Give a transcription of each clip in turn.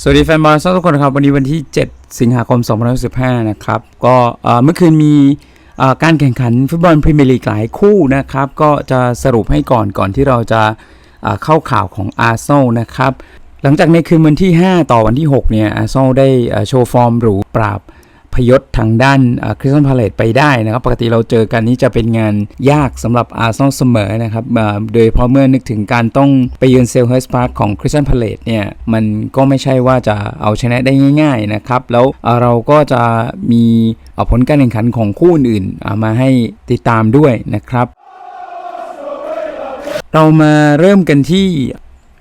สวัสดีแฟนบอลทุกคนครับ วันนี้วันที่ 7 สิงหาคม 2565 นะครับ ก็เมื่อคืนมีการแข่งขันฟุตบอลพรีเมียร์ลีกหลายคู่นะครับ ก็จะสรุปให้ก่อนก่อนที่เราจะเอ่อเข้าข่าวของอาร์เซนอลนะครับ หลังจากในคืนวันที่ 5 ต่อวันที่ 6 เนี่ยอาร์เซนอลได้โชว์ฟอร์มหรูปราบ พยศทางด้านคริสตันพาเลตไปได้นะครับ ปกติเราเจอกันนี้จะเป็นงานยากสำหรับอาร์เซนอลเสมอนะครับโดยเฉพาะเมื่อนึกถึงการต้องไปเยือนเซลเฮิร์สพาร์คของคริสตันพาเลตเนี่ย มันก็ไม่ใช่ว่าจะเอาชนะได้ง่าย ๆนะครับ แล้วเราก็จะมีผลการแข่งขันของคู่อื่นๆมาให้ติดตามด้วยนะครับเรามาเริ่มกันที่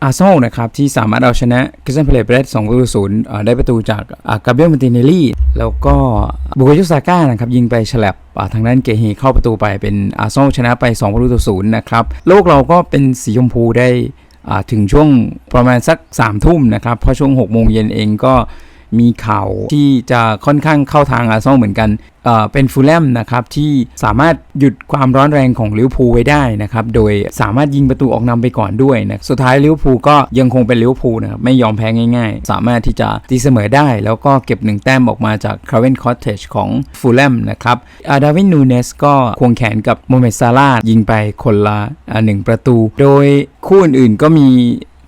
อาร์เซนอลนะครับที่สามารถเอาชนะคริสตันพาเลตไปได้2ประตูศูนย์ได้ประตูจากกาเบรียลมาติเนลลี่ แล้วก็บุกโยซาก้านะครับยิงไปฉลับทางด้านเกฮีเข้าประตูไปเป็นอาร์เซนอลชนะไป 2 ประตูต่อศูนย์นะครับโลกเราก็เป็นสีชมพูได้ถึงช่วงประมาณสัก3ามทุ่มนะครับเพราะช่วง6โมงเย็นเองก็ มีข่าวที่จะค่อนข้างเข้าทางอาร์เซนอลเหมือนกันเอ่อเป็นฟูลแลมนะครับที่สามารถหยุดความร้อนแรงของลิเวอร์พูลไว้ได้นะครับโดยสามารถยิงประตูออกนำไปก่อนด้วยนะสุดท้ายลิเวอร์พูลก็ยังคงเป็นลิเวอร์พูลนะครับไม่ยอมแพ้ง่ายๆ สามารถที่จะตีเสมอได้ แล้วก็เก็บหนึ่งแต้มออกมาจากคาร์เวนคอ t เทจของฟูลแลมนะครับอาดาวินนูเนสก็ควงแขนกับโมเมซาลาห์ยิงไปคนละหนึ่งประตู โดยคู่อื่นๆก็มี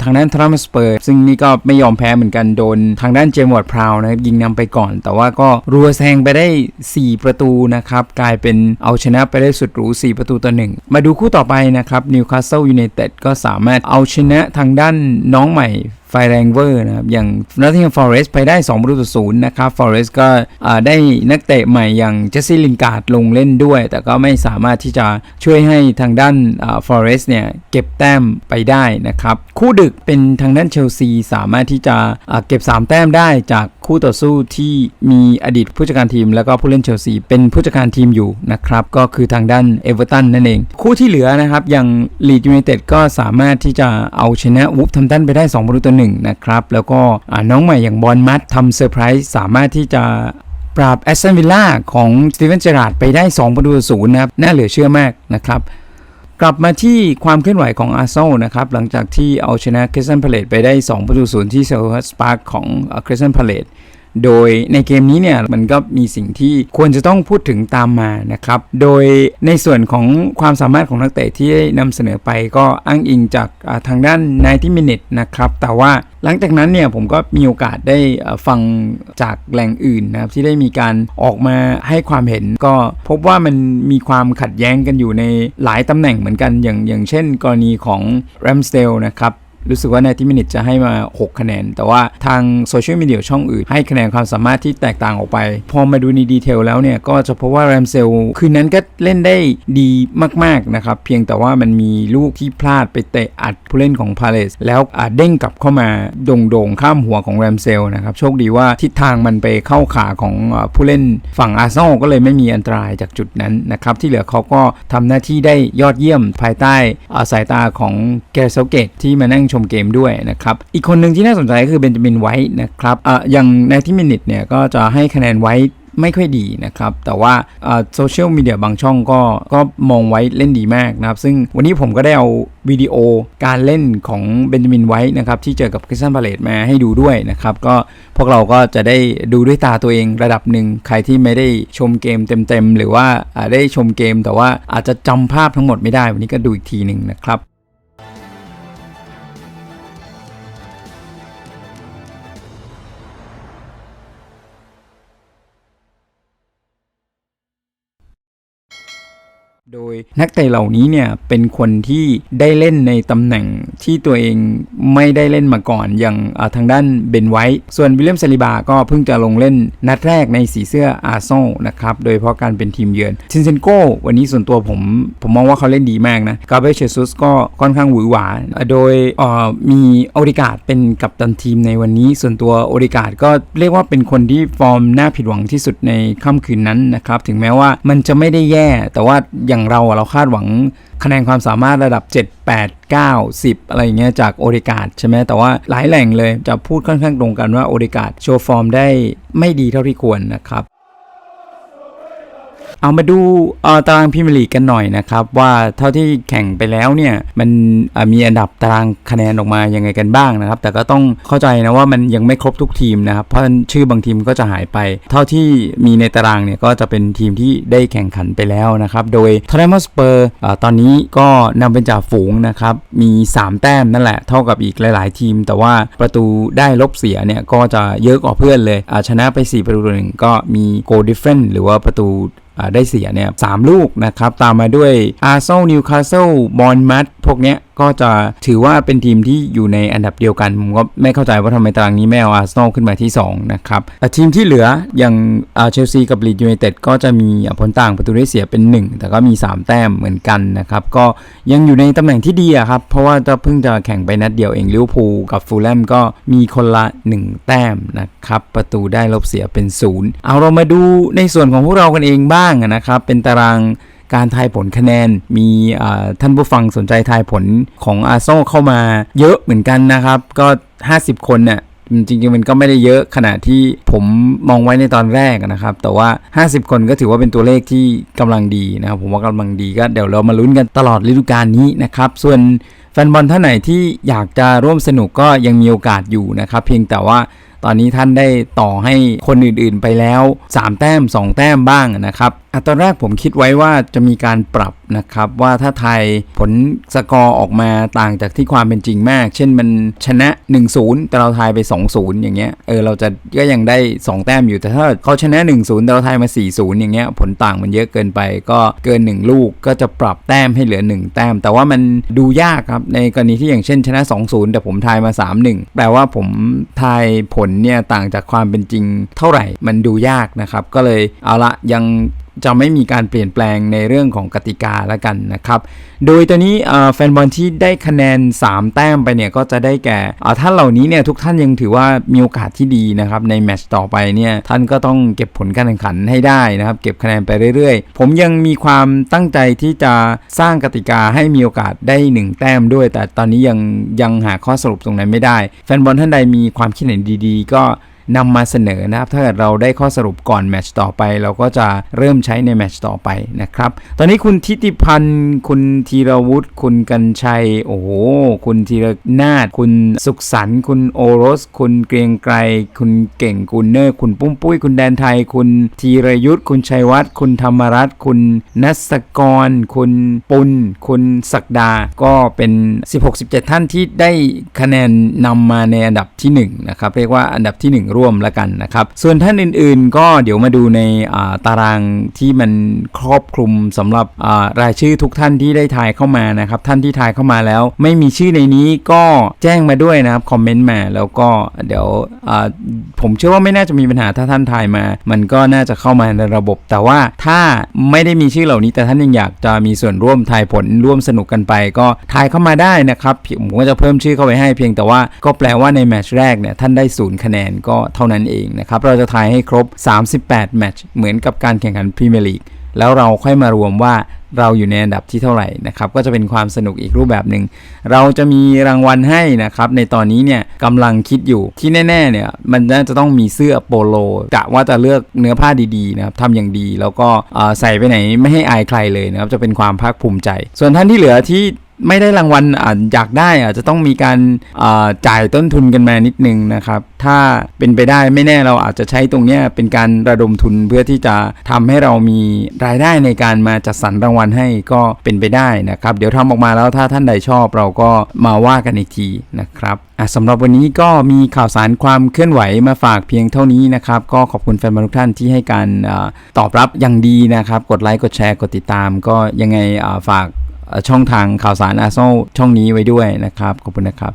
ทางด้านทรัมสเปอร์ซึ่งนี่ก็ไม่ยอมแพ้เหมือนกันโดน ทางด้านเจมส์วอร์ดพราวนะครับยิงนำไปก่อน แต่ว่าก็รัวแซงไปได้ 4 ประตูนะครับกลายเป็นเอาชนะไปได้สุดหรู 4 ประตูต่อหนึ่งมาดูคู่ต่อไปนะครับนิวคาสเซิลยูไนเต็ดก็สามารถเอาชนะทางด้านน้องใหม่ ไฟแรงเวอร์นะครับ อย่าง Nottingham Forest ไปได้2ประตูต่อศูนย์นะครับ Forest ก็ได้นักเตะใหม่อย่างเจสซี่ลินการ์ดลงเล่นด้วย แต่ก็ไม่สามารถที่จะช่วยให้ทางด้านอ่า Forest เนี่ยเก็บแต้มไปได้นะครับ คู่ดึกเป็นทางด้านเชลซีสามารถที่จะเก็บ 3 แต้มได้จากคู่ต่อสู้ที่มีอดีตผู้จัดการทีม แล้วก็ผู้เล่นเชลซีเป็นผู้จัดการทีมอยู่นะครับก็คือทางด้านเอเวอร์ตันนั่นเอง คู่ที่เหลือนะครับอย่างลีดยูไนเต็ดก็สามารถที่จะเอาชนะวูฟทัมตันไปได้2ประตูต่อหนึ่งนะครับ แล้วก็น้องใหม่อย่างบอลมัดทำเซอร์ไพรส์สามารถที่จะปราบแอสตันวิลล่าของสตีเวนเจอราร์ดไปได้ 2 ประตูศูนย์นะครับ น่าเหลือเชื่อมากนะครับ กลับมาที่ความเคลื่อนไหวของอาร์เซนอลนะครับ หลังจากที่เอาชนะคริสตันพาเลตไปได้ 2 ประตูศูนย์ที่เซลฮัสปาร์คของคริสตันพาเลต โดยในเกมนี้เนี่ยมันก็มีสิ่งที่ควรจะต้องพูดถึงตามมานะครับ โดยในส่วนของความสามารถของนักเตะที่ได้นำเสนอไปก็อ้างอิงจากทางด้าน90 minute นะครับ แต่ว่าหลังจากนั้นเนี่ยผมก็มีโอกาสได้ฟังจากแหล่งอื่นนะครับที่ได้มีการออกมาให้ความเห็นก็พบว่ามันมีความขัดแย้งกันอยู่ในหลายตำแหน่งเหมือนกันอย่างอย่างเช่น กรณีของ Ramsdale นะครับ รู้สึกว่าในที่มินิจะให้มา 6 คะแนน แต่ว่าทางโซเชียลมีเดียช่องอื่น ให้คะแนนความสามารถที่แตกต่างออกไป พอมาดูในดีเทลแล้วเนี่ย ก็จะพบว่าแรมเซลคืนนั้นก็เล่นได้ดีมาก ๆ นะครับ เพียงแต่ว่ามันมีลูกที่พลาดไปเตะอัดผู้เล่นของพาเลสแล้วอาจเด้งกลับเข้ามาโด่งๆ ข้ามหัวของแรมเซลนะครับโชคดีว่าทิศทางมันไปเข้าขาของผู้เล่นฝั่งอาร์เซนอลก็เลยไม่มีอันตรายจากจุดนั้นนะครับที่เหลือเขาก็ทำหน้าที่ได้ยอดเยี่ยมภายใต้อาสายตาของแกเซลเกตที่มานั่งชมเกมด้วยนะครับ อีกคนหนึ่งที่น่าสนใจก็คือเบนจามินไวท์นะครับอ่าอย่างในที่มินิทเนี่ยก็จะให้คะแนนไว้ไม่ค่อยดีนะครับ แต่ว่าโซเชียลมีเดียบางช่องก็ก็มองไว้เล่นดีมากนะครับ ซึ่งวันนี้ผมก็ได้เอาวิดีโอการเล่นของเบนจามินไวท์นะครับ ที่เจอกับคริสตันพาเลตมาให้ดูด้วยนะครับ ก็พวกเราก็จะได้ดูด้วยตาตัวเองระดับหนึ่ง ใครที่ไม่ได้ชมเกมเต็มๆ หรือว่าอ่าได้ชมเกม แต่ว่าอาจจะจำภาพทั้งหมดไม่ได้ วันนี้ก็ดูอีกทีหนึ่งนะครับ โดยนักเตะเหล่านี้เนี่ยเป็นคนที่ได้เล่นในตำแหน่งที่ตัวเองไม่ได้เล่นมาก่อนอย่างาทางด้านเบนไวท์ส่วนวิลเลียมซาลิบาก็เพิ่งจะลงเล่นนัดแรกในสีเสื้ออาร์เซนอลนะครับโดยเฉพาะการเป็นทีมเยือนชินเซนโกวันนี้ส่วนตัวผม ผมมองว่าเขาเล่นดีมากนะกาเบเชซุสก็ค่อนข้างหวือหวา โดยมีโอริกาดเป็นกัปตันทีมในวันนี้ ส่วนตัวโอริกาดก็เรียกว่าเป็นคนที่ฟอร์มน่าผิดหวังที่สุดในค่ำคืนนั้นนะครับถึงแม้ว่ามันจะไม่ได้แย่แต่ว่าอย่างเราอะเราคาดหวังคะแนนความสามารถระดับ 7 8 9 10 อะไรอย่างเงี้ยจากโอริกาดใช่ไหมแต่ว่าหลายแหล่งเลยจะพูดค่อนข้างตรงกันว่าโอริกาดโชว์ฟอร์มได้ไม่ดีเท่าที่ควรนะครับ เอามาดูตารางพรีเมียร์ลีกกันหน่อยนะครับ ว่าเท่าที่แข่งไปแล้วเนี่ยมันมีอันดับตารางคะแนนออกมายังไงกันบ้างนะครับ แต่ก็ต้องเข้าใจนะว่ามันยังไม่ครบทุกทีมนะครับ เพราะชื่อบางทีมก็จะหายไป เท่าที่มีในตารางเนี่ยก็จะเป็นทีมที่ได้แข่งขันไปแล้วนะครับ โดยทอร์เรมสเปอร์ตอนนี้ก็นำเป็นจ่าฝูงนะครับมี 3 แต้มนั่นแหละเท่ากับอีกหลาย ๆ ทีม แต่ว่าประตูได้ลบเสียเนี่ยก็จะเยอะกว่าเพื่อนเลยอ่าชนะไป 4 ประตูหนึ่งก็มีโกลดิฟเฟนหรือว่าประตู ได้เสียเนี่ยสามลูกนะครับ ตามมาด้วยอาร์เซนอลนิวคาสเซิลบอลมัดพวกเนี้ยก็จะถือว่าเป็นทีมที่อยู่ในอันดับเดียวกัน ผมก็ไม่เข้าใจว่าทำไมตารางนี้ไม่เอาอาร์เซนอลขึ้นมาที่ 2 นะครับแต่ทีมที่เหลืออย่างเชลซีกับลีดยูไนเต็ดก็จะมีผลต่างประตูได้เสียเป็น 1 แต่ก็มี 3 แต้มเหมือนกันนะครับ ก็ยังอยู่ในตำแหน่งที่ดีครับ เพราะว่าจะเพิ่งจะแข่งไปนัดเดียวเองลิเวอร์พูลกับฟูลแลมก็มีคนละ 1 แต้มนะครับ ประตูได้ลบเสียเป็น 0 เอาเรามาดูในส่วนของพวกเรากันเองบ้างนะครับเป็นตาราง การทายผลคะแนน มีท่านผู้ฟังสนใจทายผลของอาร์เซนอลเข้ามาเยอะเหมือนกันนะครับ ก็ 50 คนเนี่ยจริงๆมันก็ไม่ได้เยอะขนาดที่ผมมองไว้ในตอนแรกนะครับ แต่ว่า 50 คนก็ถือว่าเป็นตัวเลขที่กำลังดีนะครับ ผมว่ากำลังดีก็เดี๋ยวเรามาลุ้นกันตลอดฤดูกาลนี้นะครับ ส่วนแฟนบอลท่านไหนที่อยากจะร่วมสนุกก็ยังมีโอกาสอยู่นะครับ เพียงแต่ว่าตอนนี้ท่านได้ต่อให้คนอื่นๆไปแล้ว 3 แต้ม 2 แต้มบ้างนะครับ อะตอนแรกผมคิดไว้ว่าจะมีการปรับนะครับ ว่าถ้าไทยผลสกอร์ออกมาต่างจากที่ความเป็นจริงมาก เช่นมันชนะ 1-0 แต่เราทายไป 2-0 อย่างเงี้ยเออเราจะก็ยังได้ 2 แต้มอยู่แต่ถ้าเขาชนะ 1-0 แต่เราทายมา 4-0 อย่างเงี้ยผลต่างมันเยอะเกินไป ก็เกิน 1 ลูกก็จะปรับแต้มให้เหลือ 1 แต้ม แต่ว่ามันดูยากครับในกรณีที่อย่างเช่นชนะ 2-0 แต่ผมทายมา 3-1 แปลว่าผมทายผลเนี่ยต่างจากความเป็นจริงเท่าไหร่มันดูยากนะครับก็เลยเอาละยังจะไม่มีการเปลี่ยนแปลงในเรื่องของกติกาแล้วกันนะครับ โดยตัวนี้แฟนบอลที่ได้คะแนน 3 แต้มไปเนี่ยก็จะได้แก่ท่านเหล่านี้เนี่ยทุกท่านยังถือว่ามีโอกาสที่ดีนะครับในแมตช์ต่อไปเนี่ยท่านก็ต้องเก็บผลการแข่งขันให้ได้นะครับ เก็บคะแนนไปเรื่อยๆ ผมยังมีความตั้งใจที่จะสร้างกติกาให้มีโอกาสได้ 1 แต้มด้วย แต่ตอนนี้ยังยังหาข้อสรุปตรงนั้นไม่ได้ แฟนบอลท่านใดมีความคิดเห็นดี ๆ ก็ นำมาเสนอนะครับ ถ้าเกิดเราได้ข้อสรุปก่อนแมตช์ต่อไป เราก็จะเริ่มใช้ในแมตช์ต่อไปนะครับ ตอนนี้คุณทิติพันธ์ คุณธีรวุฒิ คุณกัญชัย โอ้โห คุณธีรนาถคุณสุขสันต์คุณโอรส คุณเกรียงไกร คุณเก่งกุลเนอร์ คุณปุ้มปุ้ย คุณแดนไทย คุณธีรยุทธ์ คุณชัยวัฒน์ คุณธรรมรัตน์ คุณนัสกร คุณปุณ คุณศักดา ก็เป็น 16-17 ท่านที่ได้คะแนนนำมาในอันดับที่1นะครับ เรียกว่าอันดับที่ 1ร่วมแล้วกันนะครับ ส่วนท่านอื่นๆ ก็เดี๋ยวมาดูในาตารางที่มันครอบคลุมสำหรับารายชื่อทุกท่านที่ได้ทายเข้ามานะครับ ท่านที่ทายเข้ามาแล้ว ไม่มีชื่อในนี้ก็แจ้งมาด้วยนะครับคอมเมนต์มาแล้วก็เดี๋ยวผมเชื่อว่าไม่น่าจะมีปัญหาถ้าท่านทายมา มันก็น่าจะเข้ามาในระบบ แต่ว่าถ้าไม่ได้มีชื่อเหล่านี้ แต่ท่านยังอยากจะมีส่วนร่วมทายผลร่วมสนุกกันไป ก็ทายเข้ามาได้นะครับผมก็จะเพิ่มชื่อเข้าไปให้เพียงแต่ว่าก็แปลว่าในแมตช์แรกเนี่ยท่านได้ศูนย์คะแนนก็เท่านั้นเองนะครับ เราจะทายให้ครบ 38 แมตช์เหมือนกับการแข่งขันพรีเมียร์ลีกแล้วเราค่อยมารวมว่าเราอยู่ในอันดับที่เท่าไหร่นะครับ ก็จะเป็นความสนุกอีกรูปแบบหนึ่ง เราจะมีรางวัลให้นะครับ ในตอนนี้เนี่ยกำลังคิดอยู่ที่แน่ๆเนี่ยมันน่าจะต้องมีเสื้อโปโลกะว่าจะเลือกเนื้อผ้าดีๆนะครับทำอย่างดีแล้วก็ใส่ไปไหนไม่ให้อายใครเลยนะครับ จะเป็นความภาคภูมิใจ ส่วนท่านที่เหลือที่ ไม่ได้รางวัลอาจอยากได้อาจจะต้องมีการจ่ายต้นทุนกันมานิดนึงนะครับ ถ้าเป็นไปได้ไม่แน่เราอาจจะใช้ตรงเนี้ยเป็นการระดมทุนเพื่อที่จะทำให้เรามีรายได้ในการมาจัดสรรรางวัลให้ก็เป็นไปได้นะครับ เดี๋ยวทำออกมาแล้วถ้าท่านใดชอบเราก็มาว่ากันอีกทีนะครับสำหรับวันนี้ก็มีข่าวสารความเคลื่อนไหวมาฝากเพียงเท่านี้นะครับ ก็ขอบคุณแฟนบอลทุกท่านที่ให้การอตอบรับอย่างดีนะครับ กดไลค์กดแชร์กดติดตาม ก็ยังไงฝาก ช่องทางข่าวสารอาเซช่องนี้ไว้ด้วยนะครับ ขอบคุณนะครับ